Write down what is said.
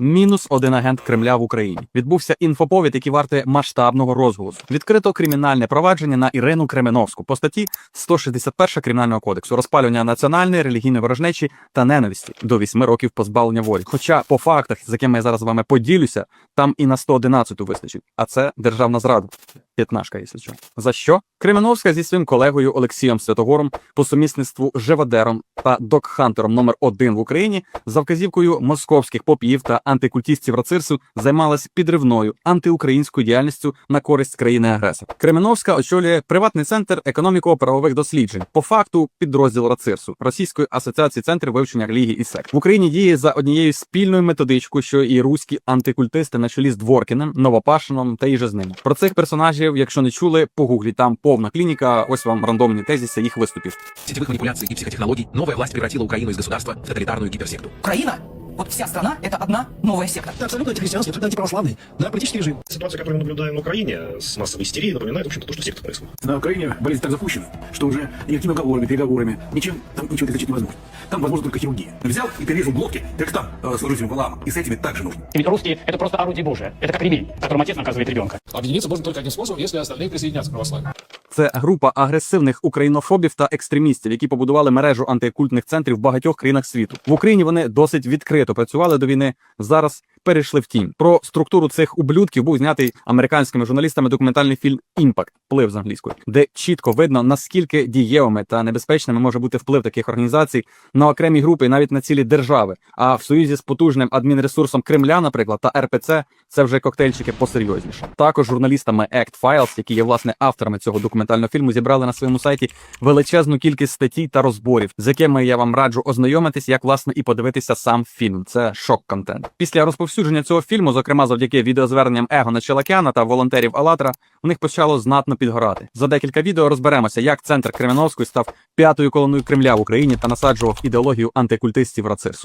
Мінус один агент Кремля в Україні. Відбувся інфоповід, який вартує масштабного розголосу. Відкрито кримінальне провадження на Ірину Кременовську по статті 161 кримінального кодексу розпалювання національної, релігійної ворожнечі та ненависті до 8 років позбавлення волі. Хоча по фактах, з якими я зараз з вами поділюся, там і на 111 вистачить. А це державна зрада. П'ятнашка, якщо що. За що? Кременовська зі своїм колегою Олексієм Святогором по сумісництву живодером та докхантером номер 1 в Україні за вказівкою московських попів та антикультістів Рацирсу займалась підривною антиукраїнською діяльністю на користь країни-агресора. Кременовська очолює приватний центр економіко-правових досліджень, по факту підрозділ Рацирсу Російської асоціації центрів вивчення релігії і сект в Україні діє за однією спільною методичкою, що і руські антикультисти на чолі з Дворкіним, Новопашином та іже з ними. Про цих персонажів, якщо не чули, погугліть там повна клініка. Ось вам рандомні тезіси їх виступів. сетевых манипуляций и психотехнологий новая власть превратила Украину из государства в тоталитарную гиперсекту. Украина, вот вся страна, это одна новая секта. Это абсолютно антихристианский, абсолютно антиправославный, да, политический режим. Ситуация, которую мы наблюдаем на Украине с массовой истерией, напоминает, в общем-то, то, что в сектах происходит. На Украине болезнь так запущена, что уже никакими уговорами, переговорами, ничем там ничего излечить невозможно. Там возможно только хирургия. Взял и перерезал глотки, как там, э, служителям Валаама. И с этими также нужно. И ведь русские — это просто орудие Божие. Это как ремень, которым отец наказывает ребенка. Объединиться можно только одним способом, если остальные присоединятся к православию. Це група агресивних українофобів та екстремістів, які побудували мережу антикультних центрів в багатьох країнах світу. В Україні вони досить відкрито працювали до війни. Зараз перейшли в тінь. Про структуру цих ублюдків був знятий американськими журналістами документальний фільм Імпакт вплив з англійської, де чітко видно наскільки дієвими та небезпечними може бути вплив таких організацій на окремі групи і навіть на цілі держави. А в союзі з потужним адмінресурсом Кремля, наприклад, та РПЦ, це вже коктейльчики посерйозніше. Також журналістами Act Files, які є власне авторами цього документального фільму, зібрали на своєму сайті величезну кількість статей та розборів, з якими я вам раджу ознайомитись, як власне і подивитися сам фільм. Це шок-контент. Після розповсюдження цього фільму, зокрема завдяки відеозверненням Егона Челакяна та волонтерів Алатра, у них почало знатно підгорати. За декілька відео розберемося, як центр Кременовської став п'ятою колоною Кремля в Україні та насаджував ідеологію антикультистів Рацирсу.